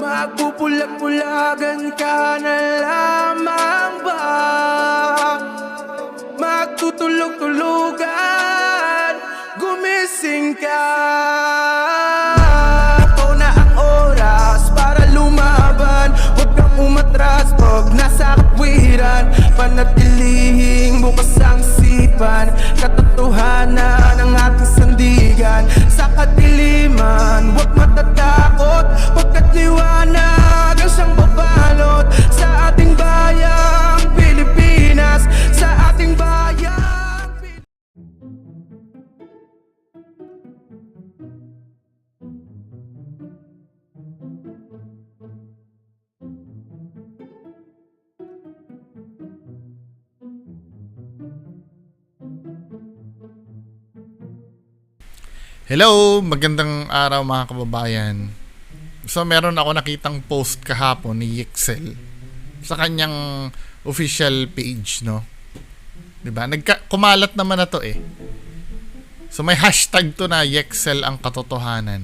Magpupulag-pulagan ka na lamang ba? Magtutulog-tulugan Gumising ka. Ito na ang oras para lumaban. Huwag kang umatras pag nasa kapwiran Panatilihing bukas ang sipan Katotohanan ng ating sandigan. Sa kadiliman, huwag matatakot Pagkat liwanag ang siyang babalot Sa ating bayang Hello, magandang araw mga kababayan. So meron ako nakitang post kahapon ni Yexel sa kanyang official page, no? 'Di ba? Nagka- kumalat naman na to eh. So may hashtag to na Yexel ang katotohanan.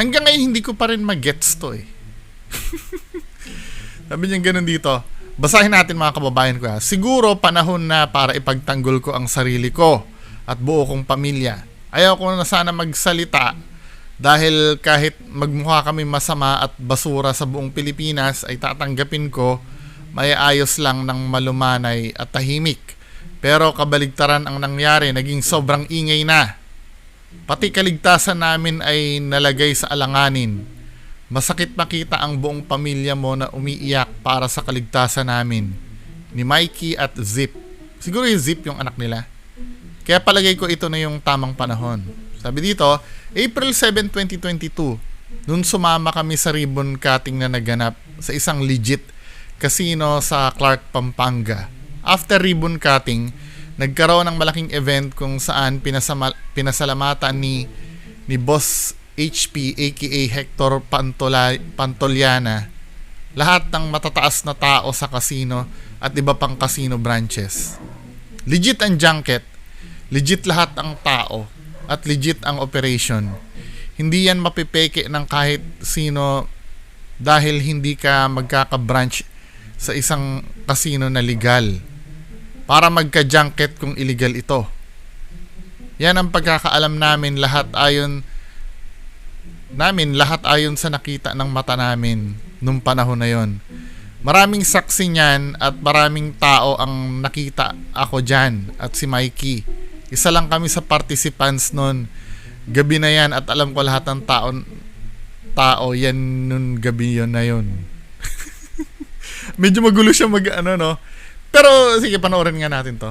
Hanggang ngayon hindi ko pa rin magets to eh. Sabi niya ganun dito. Basahin natin mga kababayan ko ha. Siguro panahon na para ipagtanggol ko ang sarili ko at buo kong pamilya. Ayaw ko na sana magsalita dahil kahit magmukha kami masama at basura sa buong Pilipinas ay tatanggapin ko may ayos lang ng malumanay at tahimik. Pero kabaligtaran ang nangyari, naging sobrang ingay na. Pati kaligtasan namin ay nalagay sa alanganin. Masakit makita ang buong pamilya mo na umiiyak para sa kaligtasan namin. Ni Mikey at Zip. Siguro yung Zip yung anak nila. Kaya palagay ko ito na yung tamang panahon. Sabi dito, April 7, 2022, nung sumama kami sa ribbon cutting na naganap sa isang legit casino sa Clark, Pampanga. After ribbon cutting, nagkaroon ng malaking event kung saan pinasama, pinasalamatan ni ni Boss HP aka Hector Pantola, Pantoliana lahat ng matataas na tao sa casino at iba pang casino branches. Legit ang junket, legit lahat ang tao, at legit ang operation. Hindi yan mapipeke ng kahit sino dahil hindi ka magkaka-branch sa isang casino na legal para magka-junket kung illegal ito. Yan ang pagkakaalam namin lahat ayon namin lahat ayon sa nakita ng mata namin nung panahon na yon. Maraming saksi niyan at maraming tao ang nakita ako dyan at si Mikey. Isa lang kami sa participants nun. Gabi na yan at alam ko lahat ng tao tao yan nun gabi yon na yon. Medyo magulo siya mag ano no. Pero sige panoorin nga natin to.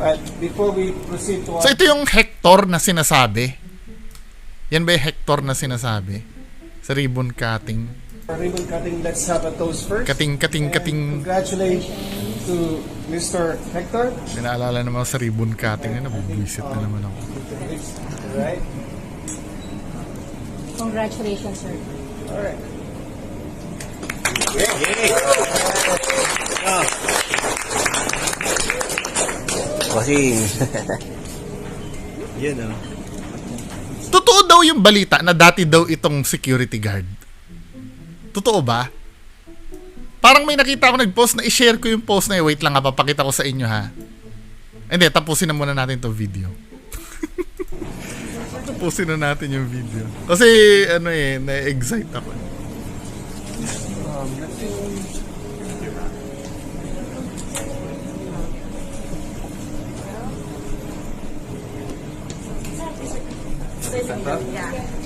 Alright, before we proceed to our So ito yung Hector na sinasabi. Yan ba yung Hector na sinasabi? Sa ribbon cutting. Ribbon cutting, let's have a toast first. Kating, kating, And kating. Congratulations to Mr. Hector. Pinaalala naman sa ribbon cutting na nabubuisit na naman ako. Alright, Congratulations, sir. alright. Bossing. Yan oh. Totoo daw yung balita na dati daw itong security guard. Totoo ba? Parang may nakita ako nag-post na i-share ko yung post na yun. Wait lang ha, papakita ko sa inyo ha. Hindi, tapusin na muna natin to video. tapusin na natin yung video. Kasi ano eh, na-excite ako. Yeah,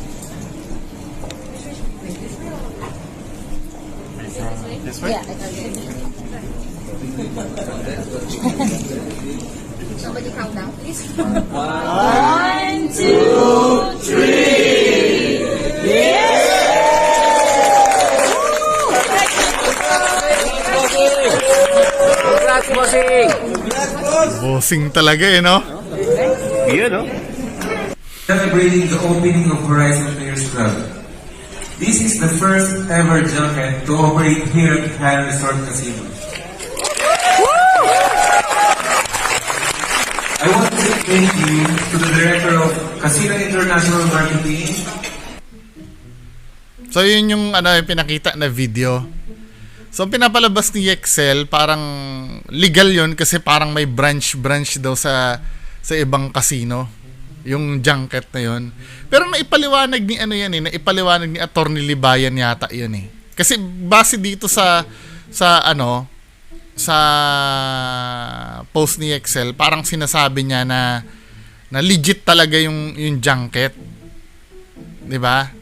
Somebody count down, please. One, two, Congrats, bossing! Bossing talaga eh, no? Yan oh. celebrating the opening of Horizon Players Club. The first ever junket to operate here at High Resort Casino. I want to thank you to the Director of Casino International Marketing So yun yung ano yung pinakita na video. So pinapalabas ni Excel parang legal yun kasi parang may branch branch daw sa sa ibang casino yung junket na yun. Pero naipaliwanag ni ano yan eh, naipaliwanag ni Attorney Libayan yata yun eh. Kasi base dito sa sa ano sa post ni Excel, parang sinasabi niya na na legit talaga yung yung junket. 'Di ba?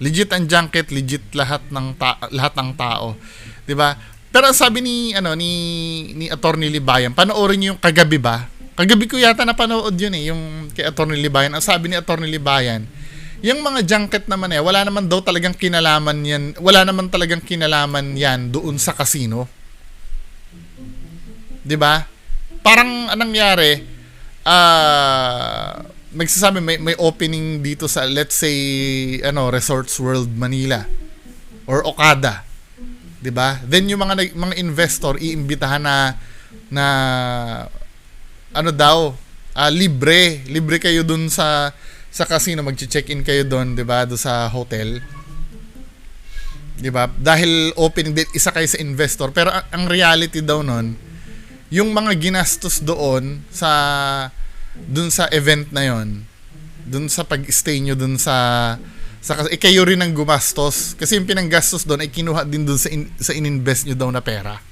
Legit ang junket, legit lahat ng ta- lahat ng tao. 'Di ba? Pero sabi ni ano ni ni Attorney Libayan, panoorin niyo yung kagabi ba? Kagabi ko yata napanood yun eh, yung kay Attorney Libayan. Ang sabi ni Attorney Libayan, yung mga junket naman eh, wala naman daw talagang kinalaman yan, wala naman talagang kinalaman yan doon sa casino. 'Di ba? Parang anong nangyari, ah nagsasabi may may opening dito sa let's say ano Resorts World Manila or Okada. 'Di ba? Then yung mga mga investor iimbitahan na na ano daw, ah, libre, libre kayo dun sa sa casino magche-check-in kayo doon, 'di ba, doon sa hotel. 'Di ba? Dahil opening date isa kayo sa investor, pero ang, ang reality daw noon, yung mga ginastos doon sa doon sa event na yon, doon sa pag-stay nyo doon sa sa eh, kayo rin ang gumastos kasi yung pinanggastos doon ay kinuha din doon sa in, sa ininvest nyo daw na pera.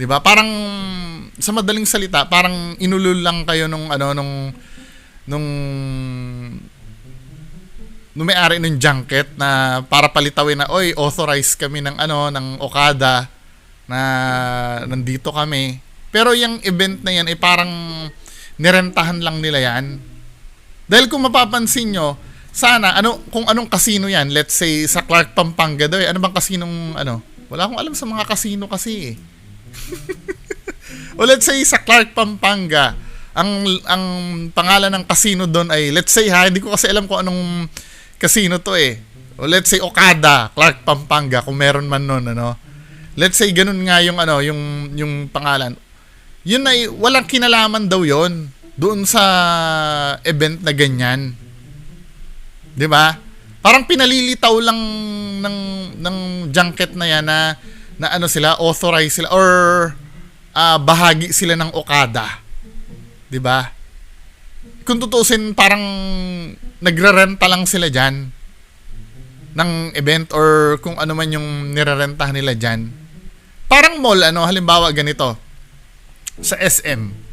'Di ba? Parang sa madaling salita, parang inulol lang kayo nung ano nung nung nung may-ari ng junket na para palitawin na oy authorized kami ng ano ng Okada na nandito kami. Pero yung event na yan ay parang nirentahan lang nila yan. Dahil kung mapapansin nyo, sana, ano, kung anong casino yan, let's say sa Clark Pampanga daw, eh, ano bang kasinong, ano, wala akong alam sa mga casino kasi eh. o let's say sa Clark Pampanga, ang ang pangalan ng casino doon ay let's say ha, hindi ko kasi alam kung anong casino to eh. O let's say Okada, Clark Pampanga kung meron man noon ano. Let's say ganun nga yung ano, yung yung pangalan. Yun ay walang kinalaman daw 'yon doon sa event na ganyan. 'Di ba? Parang pinalilitaw lang ng ng junket na yan na na ano sila, authorized sila or ah, bahagi sila ng Okada. 'Di ba? Kung tutusin parang nagrerenta lang sila diyan ng event or kung ano man yung nirerentahan nila diyan. Parang mall ano, halimbawa ganito. Sa SM.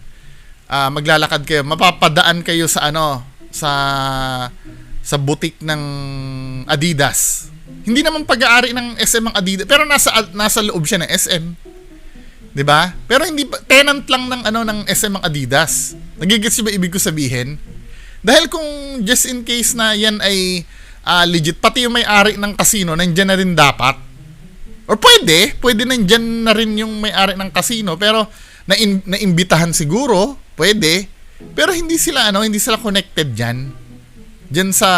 ah maglalakad kayo, mapapadaan kayo sa ano, sa sa boutique ng Adidas. Hindi naman pag-aari ng SM ang Adidas, pero nasa nasa loob siya ng SM. 'Di ba? Pero hindi tenant lang ng ano ng SM ang Adidas. Nagigets ba ibig ko sabihin? Dahil kung just in case na yan ay ah, legit, pati yung may-ari ng casino, nandiyan na rin dapat. Or pwede, pwede nandiyan na rin yung may-ari ng casino, pero na naimbitahan siguro, pwede. Pero hindi sila ano, hindi sila connected diyan. Diyan sa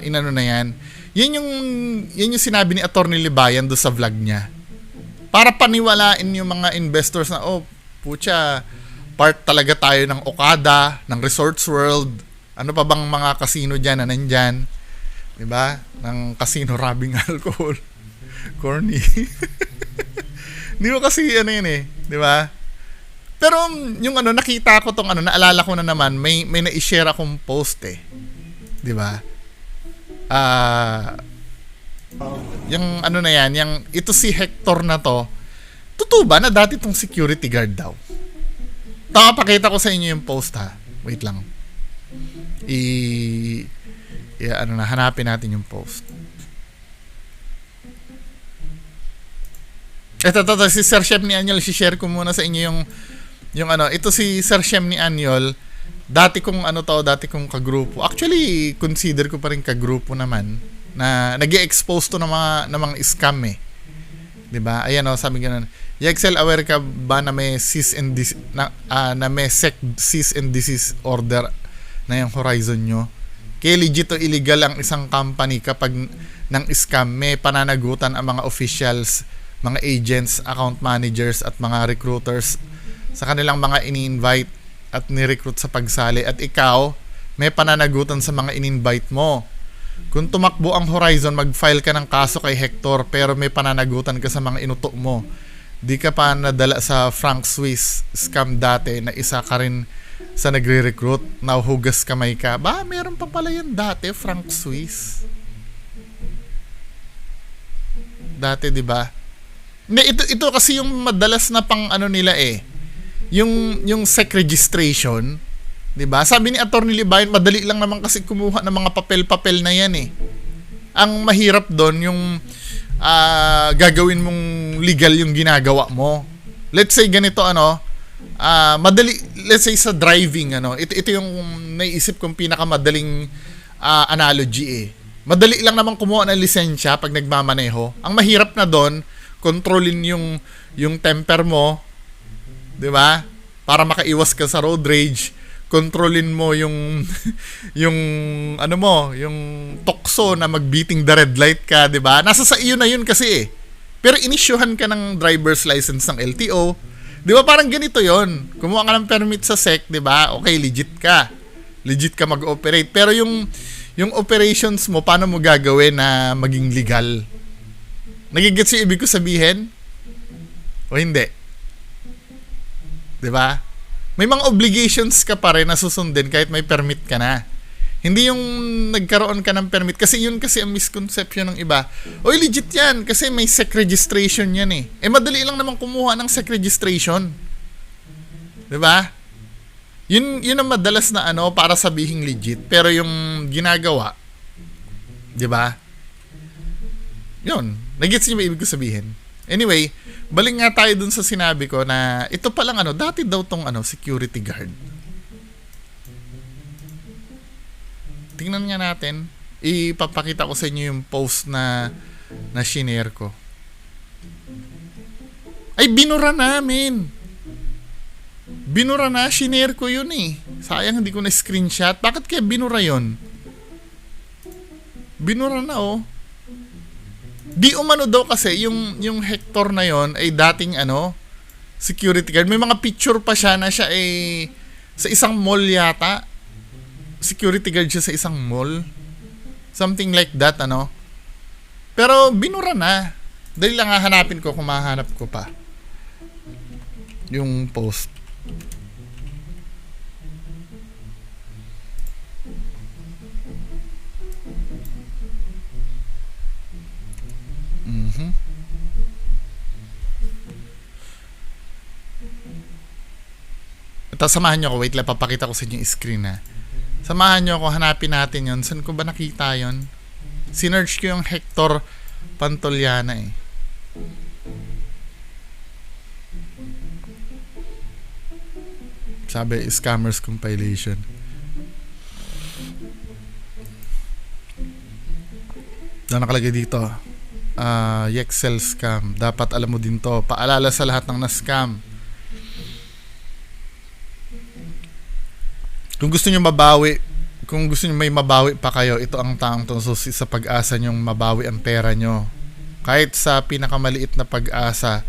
inano na yan. Yan yung yan yung sinabi ni Attorney Libayan do sa vlog niya. Para paniwalain yung mga investors na oh, pucha, part talaga tayo ng Okada, ng Resorts World. Ano pa bang mga casino diyan na nandyan? ba? Ng casino rubbing alcohol. Corny. Di ba kasi ano yun eh, ba? Pero um, yung ano nakita ko tong ano naalala ko na naman may may na-share akong post eh. 'Di ba? Ah yung ano na yan, yung ito si Hector na to. Totoo ba na dati tong security guard daw? Taka pakita ko sa inyo yung post ha. Wait lang. I, i ano na hanapin natin yung post. Ito, ito, ito, si Sir Chef ni Anyol, si-share ko muna sa inyo yung yung ano, ito si Sir Chef ni Anyol, dati kong ano to, dati kong kagrupo. Actually, consider ko pa rin kagrupo naman na nag expose to ng mga, ng mga scam eh. 'Di ba? Ayan oh, sabi ganun. Yexel aware ka ba na may cease and dis- na, ah, na may sec cease and desist order na yung horizon nyo? Kaya legit o illegal ang isang company kapag ng scam may pananagutan ang mga officials, mga agents, account managers at mga recruiters sa kanilang mga ini-invite at ni-recruit sa pagsali at ikaw may pananagutan sa mga in-invite mo Kung tumakbo ang Horizon, mag-file ka ng kaso kay Hector pero may pananagutan ka sa mga inuto mo. Di ka pa nadala sa Frank Swiss scam dati na isa ka rin sa nagre-recruit, nahuhugas kamay ka. Ba, meron pa pala yan dati, Frank Swiss. Dati, di ba? Hindi, ito, ito kasi yung madalas na pang ano nila eh. Yung, yung sec registration, di ba? Sabi ni Attorney Libayan, madali lang naman kasi kumuha ng mga papel-papel na yan eh. Ang mahirap doon, yung ah, gagawin mong legal yung ginagawa mo. Let's say ganito ano, ah madali, let's say sa driving ano, ito, ito yung naisip kong pinakamadaling ah, analogy eh. Madali lang naman kumuha ng lisensya pag nagmamaneho. Ang mahirap na doon, kontrolin yung yung temper mo, 'di ba? Para makaiwas ka sa road rage, kontrolin mo yung yung ano mo, yung tokso na magbeating the red light ka, 'di ba? Nasa sa iyo na yun kasi eh. Pero inisyuhan ka ng driver's license ng LTO. 'Di ba parang ganito 'yon. Kumuha ka ng permit sa SEC, 'di ba? Okay, legit ka. Legit ka mag-operate. Pero yung yung operations mo, paano mo gagawin na maging legal? Nagigets yung ibig ko sabihin? O hindi? 'Di ba? May mga obligations ka pa rin na susundin kahit may permit ka na. Hindi yung nagkaroon ka ng permit. Kasi yun kasi ang misconception ng iba. Oy, legit yan. Kasi may sec registration yan eh. Eh, madali lang naman kumuha ng sec registration. 'Di ba? Yun, yun ang madalas na ano para sabihing legit. Pero yung ginagawa, 'di ba? Yun. Nagets niyo ba ibig ko sabihin? Anyway, balik nga tayo dun sa sinabi ko na ito pa lang ano, dati daw tong ano, security guard. Tingnan nga natin. Ipapakita ko sa inyo yung post na na shinare ko. Ay, binura namin. Binura na, shinare ko yun eh. Sayang hindi ko na screenshot. Bakit kaya binura yun? Binura na oh. Di umano daw kasi yung yung Hector na yon ay dating ano security guard. May mga picture pa siya na siya ay sa isang mall yata. Security guard siya sa isang mall. Something like that ano. Pero binura na. Dali lang hahanapin ko kung mahanap ko pa. Yung post. Mhm. Ito, samahan nyo ako. Wait lang, papakita ko sa inyo yung screen na. Samahan nyo ako, hanapin natin yon Saan ko ba nakita yon Sinerge ko yung Hector Pantoliana eh. Sabi, scammers compilation. Na nakalagay dito. Ah, Yexel scam. Dapat alam mo din to. Paalala sa lahat ng na-scam. Kung gusto niyo mabawi, kung gusto niyo may mabawi pa kayo, ito ang taong susi sa pag-asa niyong mabawi ang pera nyo. Kahit sa pinakamaliit na pag-asa,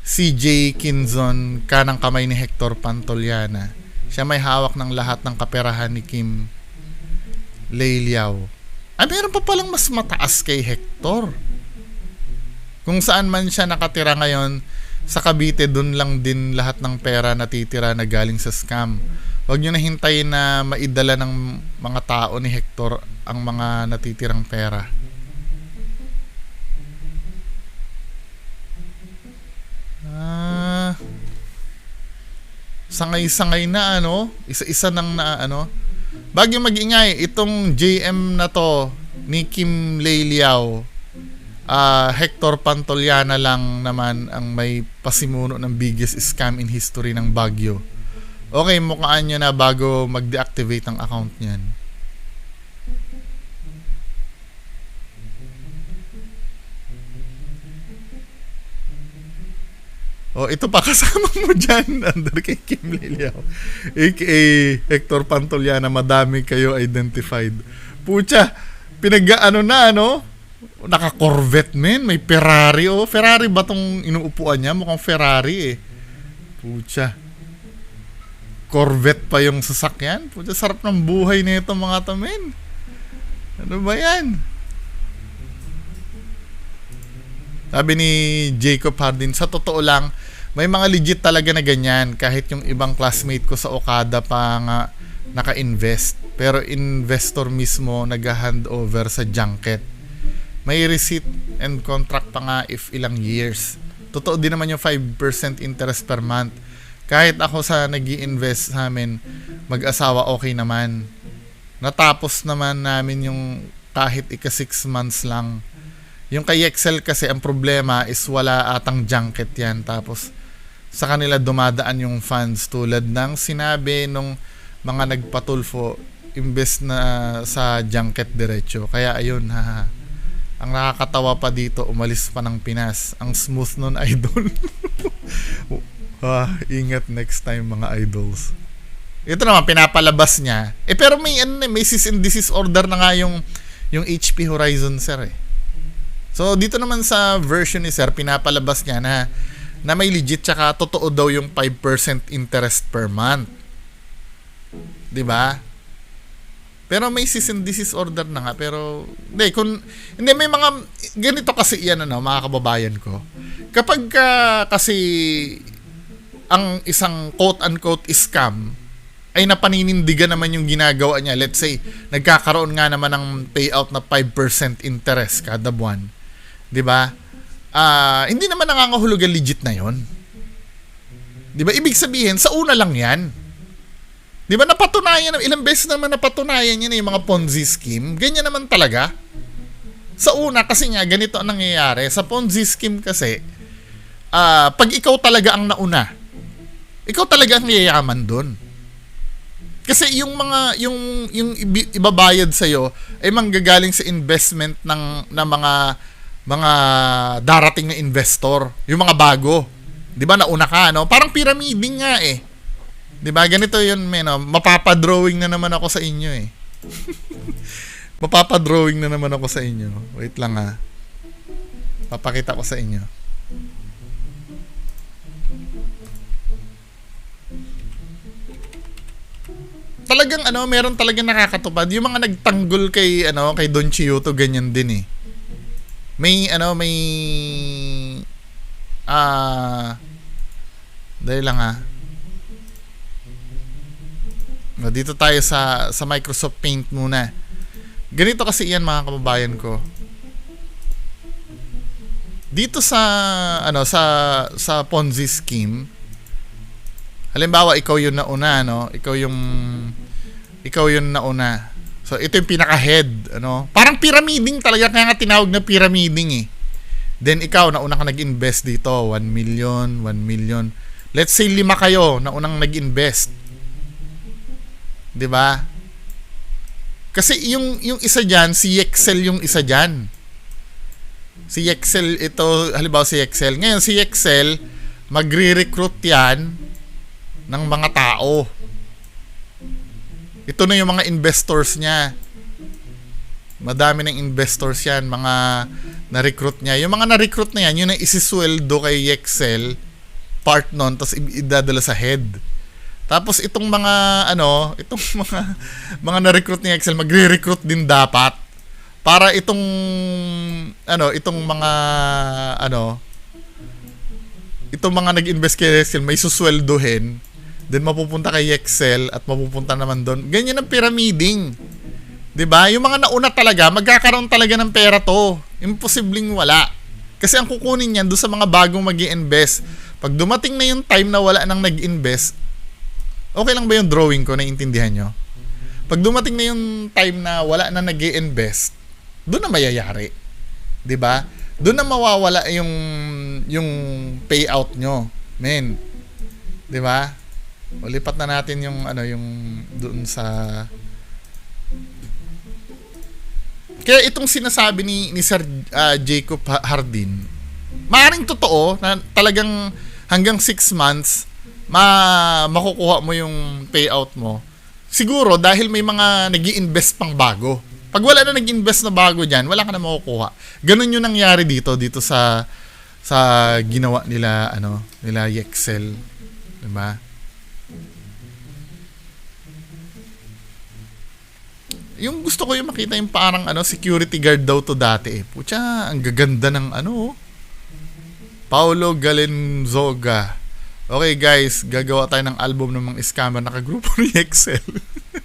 CJ Kinzon, kanang kamay ni Hector Pantoliana. Siya may hawak ng lahat ng kaperahan ni Kim Leiliao. Ay, meron pa palang mas mataas kay Hector. Kung saan man siya nakatira ngayon, sa Cavite, dun lang din lahat ng pera natitira na galing sa scam. Huwag nyo na hintayin na maidala ng mga tao ni Hector ang mga natitirang pera. Ah, sangay-sangay na ano, isa-isa nang na ano. Bagyo mag-ingay, itong JM na to ni Kim Leiliao, ah Hector Pantoliana lang naman ang may pasimuno ng biggest scam in history ng Baguio. Okay, mukhaan nyo na bago mag-deactivate ang account niyan. Oh, ito pa kasama mo dyan under kay Kim Liliao. AKA Hector Pantoliana, madami kayo identified. Pucha, pinag-ano na, ano? Naka-Corvette, men. May Ferrari, oh. Ferrari ba tong inuupuan niya? Mukhang Ferrari, eh. Pucha. Corvette pa yung sasakyan. Pucha, sarap ng buhay nito mga to, men. Ano ba yan? Sabi ni Jacob Hardin, sa totoo lang, may mga legit talaga na ganyan. Kahit yung ibang classmate ko sa Okada pa nga naka-invest. Pero investor mismo nag-hand over sa junket. May receipt and contract pa nga if ilang years. Totoo din naman yung 5% interest per month. Kahit ako sa nag invest sa amin, mag-asawa okay naman. Natapos naman namin yung kahit ika 6 months lang. Yung kay Excel kasi ang problema is wala atang junket yan. Tapos sa kanila dumadaan yung funds tulad ng sinabi nung mga nagpatulfo imbes na sa junket diretso. Kaya ayun, ha. Ang nakakatawa pa dito, umalis pa ng Pinas. Ang smooth nun, idol. ah, ingat next time mga idols. Ito naman, pinapalabas niya. Eh, pero may, ano, may cease and desist order na nga yung, yung HP Horizon, sir, eh. So, dito naman sa version ni sir, pinapalabas niya na, na may legit tsaka totoo daw yung 5% interest per month. 'Di ba? Pero may cease and desist order na nga pero hindi kung hindi may mga ganito kasi yan ano mga kababayan ko. Kapag ka, kasi ang isang quote unquote scam ay napaninindigan naman yung ginagawa niya. Let's say, nagkakaroon nga naman ng payout na 5% interest kada buwan. 'Di ba? Ah, hindi naman nangangahulugan legit na 'yon. 'Di ba? Ibig sabihin, sa una lang 'yan. 'Di ba napatunayan ilang beses naman napatunayan yan eh, yung mga Ponzi scheme. Ganyan naman talaga. Sa una kasi nga ganito ang nangyayari. Sa Ponzi scheme kasi ah pag ikaw talaga ang nauna, ikaw talaga ang yayaman doon. Kasi yung mga yung yung ibabayad sa iyo ay manggagaling sa investment ng ng mga mga darating na investor, yung mga bago. 'Di ba nauna ka no? Parang pyramiding nga eh. 'Di ba? Ganito 'yun, men, no? Mapapadrawing na naman ako sa inyo eh. Mapapadrawing na naman ako sa inyo. Wait lang ha. Papakita ko sa inyo. Talagang ano, meron talagang nakakatupad. Yung mga nagtanggol kay ano, kay Don Chiyuto ganyan din eh. May ano, may ah dahil lang ha. No, dito tayo sa sa Microsoft Paint muna. Ganito kasi yan mga kababayan ko. Dito sa ano sa sa Ponzi scheme, halimbawa ikaw yung nauna no, ikaw yung ikaw yung nauna. So ito yung pinaka-head, ano? Parang pyramiding talaga kaya nga tinawag na pyramiding eh. Then ikaw nauna ka nag-invest dito, 1 million, 1 million. Let's say lima kayo na unang nag-invest. 'Di ba? Kasi yung yung isa diyan, si Excel yung isa diyan. Si Excel ito, halimbawa si Excel. Ngayon si Excel magre-recruit 'yan ng mga tao. Ito na yung mga investors niya. Madami ng investors yan, mga na-recruit niya. Yung mga na-recruit na yan, yun ang isisweldo kay Excel, part nun, tapos idadala sa head. Tapos itong mga, ano, itong mga, mga na-recruit ni Excel, magre-recruit din dapat. Para itong, ano, itong mga, ano, itong mga nag-invest kay Excel, may susweldohin, then mapupunta kay Excel at mapupunta naman doon. Ganyan ang pyramiding. 'Di ba? Yung mga nauna talaga, magkakaroon talaga ng pera to. Imposibleng wala. Kasi ang kukunin niyan doon sa mga bagong mag invest Pag dumating na yung time na wala nang nag-invest, okay lang ba yung drawing ko? Naiintindihan nyo? Pag dumating na yung time na wala na nag invest doon na mayayari. 'Di ba? Doon na mawawala yung yung payout nyo. Men. 'Di ba? O lipat na natin yung ano yung doon sa Kaya itong sinasabi ni ni Sir ah, Jacob Ha- Hardin, maaring totoo na talagang hanggang 6 months ma makukuha mo yung payout mo. Siguro dahil may mga nag invest pang bago. Pag wala na nag-invest na bago diyan, wala ka na makukuha. Ganun yung nangyari dito dito sa sa ginawa nila ano, nila Excel, 'di ba? yung gusto ko yung makita yung parang ano, security guard daw to dati eh. Pucha, ang gaganda ng ano. oh. Paulo Galenzoga. Okay guys, gagawa tayo ng album ng mga scammer nakagrupo ni Excel.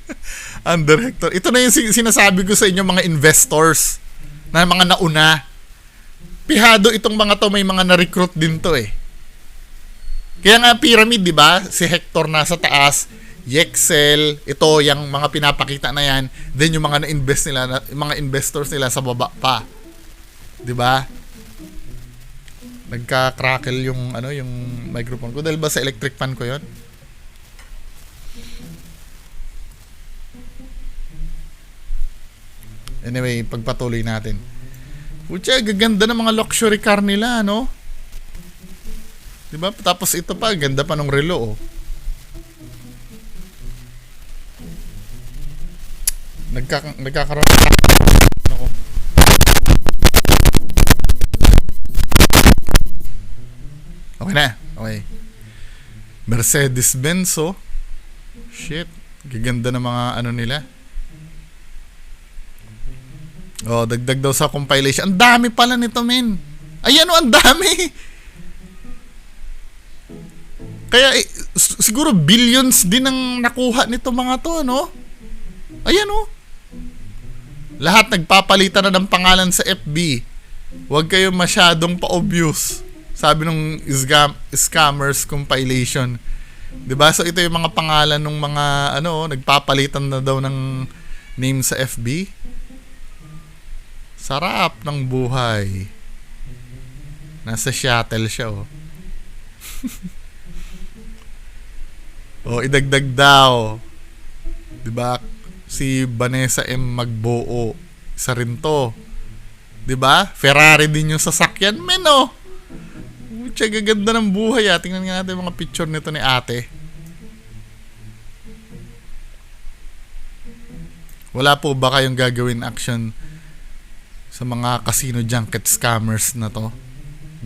ang director. Ito na yung sin- sinasabi ko sa inyo mga investors na mga nauna. Pihado itong mga to, may mga na-recruit din to eh. Kaya nga pyramid, di ba? Si Hector nasa taas, Yexel, ito yung mga pinapakita na yan, then yung mga na-invest nila, mga investors nila sa baba pa. 'Di ba? Nagka-crackle yung ano, yung microphone ko dahil ba sa electric fan ko 'yon? Anyway, pagpatuloy natin. Pucha, gaganda ng mga luxury car nila, no? 'Di ba? Tapos ito pa, ganda pa ng relo, oh. Nagka nagkakaroon ako. Okay na. Okay. Mercedes-Benz, oh. Shit. Gaganda ng mga ano nila. Oh, dagdag daw sa compilation. Ang dami pala nito, men. Ayan, oh, ang dami. Kaya eh, siguro billions din ang nakuha nito mga to, no? Ayan, oh. Lahat nagpapalitan na ng pangalan sa FB. Huwag kayo masyadong pa-obvious. Sabi nung scam, scammers compilation. 'Di ba? So ito yung mga pangalan ng mga ano, nagpapalitan na daw ng name sa FB. Sarap ng buhay. Nasa shuttle siya, oh. oh, idagdag daw. 'Di ba? Si Vanessa M. Magbuo. Isa rin to. 'Di ba? Ferrari din yung sasakyan, men, oh. Pucha, gaganda ng buhay ah. Tingnan nga natin mga picture nito ni ate. Wala po ba kayong gagawin action sa mga casino junket scammers na to?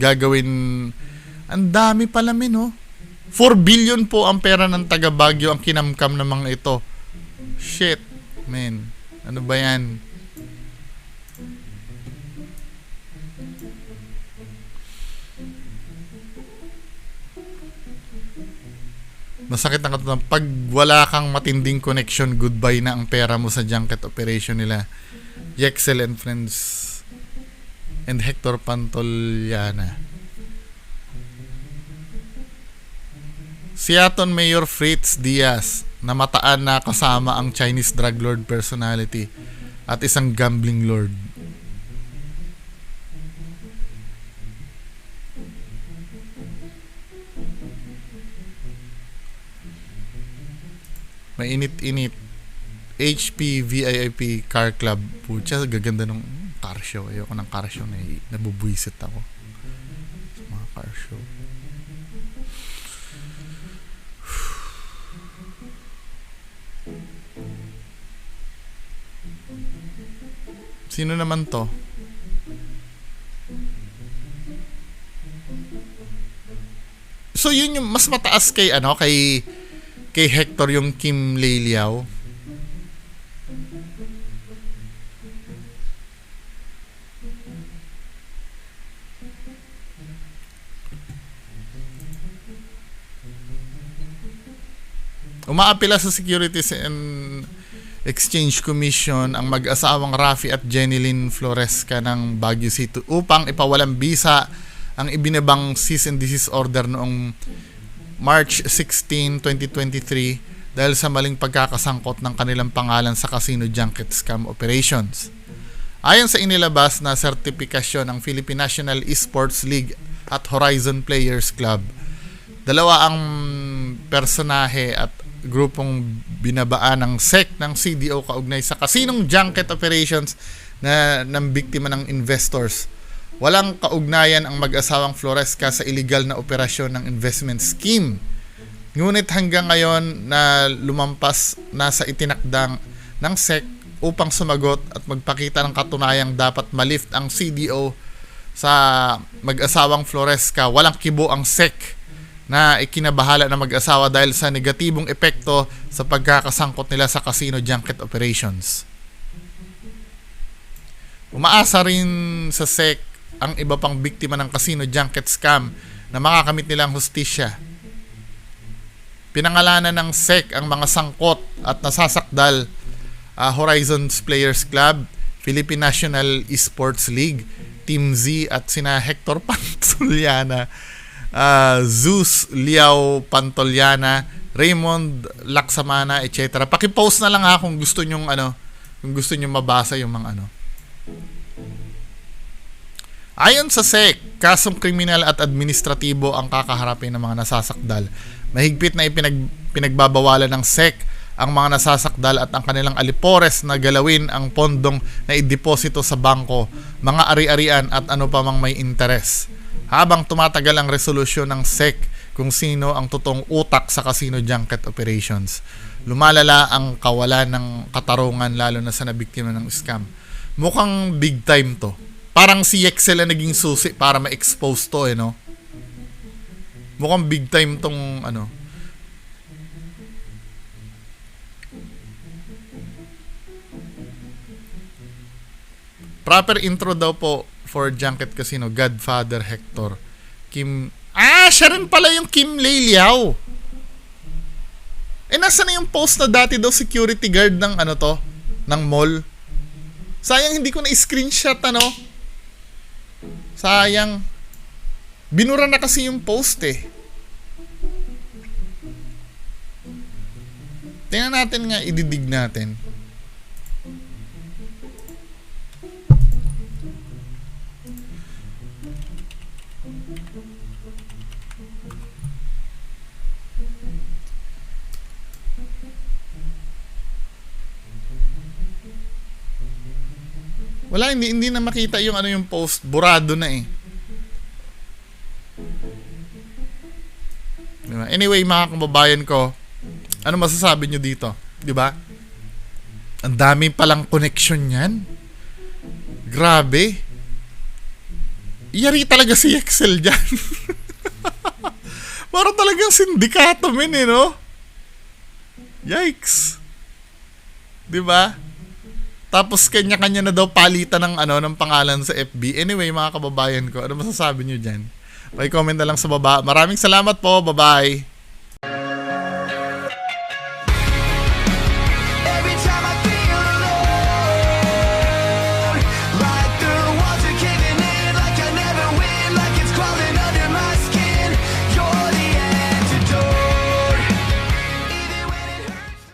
Gagawin... Ang dami pala min, oh. 4 billion po ang pera ng taga Baguio ang kinamkam ng mga ito. Shit, man. Ano ba yan? Masakit ang katunan. Pag wala kang matinding connection, goodbye na ang pera mo sa junket operation nila. Yexel and Friends and Hector Pantoliana. Seattle Mayor Fritz Diaz namataan na kasama ang Chinese drug lord personality at isang gambling lord. Mainit-init. HP VIP Car Club. Pucha, gaganda ng car show. Ayoko ng car show na nabubuisit ako. Mga car show. Sino naman to? So yun yung mas mataas kay ano kay kay Hector yung Kim Leiliao. Umaapila sa Securities and Exchange Commission ang mag-asawang Rafi at Jenilyn Floresca ng Baguio City upang ipawalang bisa ang ibinabang cease and desist order noong March 16, 2023 dahil sa maling pagkakasangkot ng kanilang pangalan sa casino junket scam operations. Ayon sa inilabas na sertipikasyon ng Philippine National Esports League at Horizon Players Club, dalawa ang personahe at grupong binabaan ng SEC ng CDO kaugnay sa kasinong junket operations na ng biktima ng investors. Walang kaugnayan ang mag-asawang Floresca sa illegal na operasyon ng investment scheme. Ngunit hanggang ngayon na lumampas na sa itinakdang ng SEC upang sumagot at magpakita ng katunayang dapat malift ang CDO sa mag-asawang Floresca, walang kibo ang SEC na ikinabahala ng mag-asawa dahil sa negatibong epekto sa pagkakasangkot nila sa casino junket operations. Umaasa rin sa SEC ang iba pang biktima ng casino junket scam na makakamit nilang hustisya. Pinangalanan ng SEC ang mga sangkot at nasasakdal ah, Horizons Players Club, Philippine National Esports League, Team Z at sina Hector Pantoliana, ah, Zeus Liao Pantoliana, Raymond Laksamana, etc. Paki-post na lang ha kung gusto nyong ano, kung gusto nyong mabasa yung mga ano. Ayon sa SEC, kasong kriminal at administratibo ang kakaharapin ng mga nasasakdal. Mahigpit na ipinag, pinagbabawalan ng SEC ang mga nasasakdal at ang kanilang alipores na galawin ang pondong na ideposito sa bangko, mga ari-arian at ano pa mang may interes. Habang tumatagal ang resolusyon ng SEC kung sino ang totoong utak sa casino junket operations, lumalala ang kawalan ng katarungan lalo na sa nabiktima ng scam. Mukhang big time to. Parang si Excel ang naging susi para ma-expose to eh, no? Mukhang big time tong ano. Proper intro daw po for Junket Casino, Godfather Hector. Kim... Ah, siya rin pala yung Kim Lay Liao. Eh, nasa na yung post na dati daw security guard ng ano to? Ng mall? Sayang hindi ko na-screenshot ano? Sayang. Binura na kasi yung post eh. Tingnan natin nga, ididig natin. Wala, hindi, hindi na makita yung ano yung post. Burado na eh. Diba? Anyway, mga kababayan ko, ano masasabi nyo dito? Di ba? Ang dami palang connection yan. Grabe. Yari talaga si Excel dyan. Parang talagang sindikato men eh, no? Yikes. Di ba? Tapos kanya-kanya na daw palitan ng ano ng pangalan sa FB. Anyway, mga kababayan ko, ano masasabi niyo diyan? Paki-comment na lang sa baba. Maraming salamat po. Bye-bye.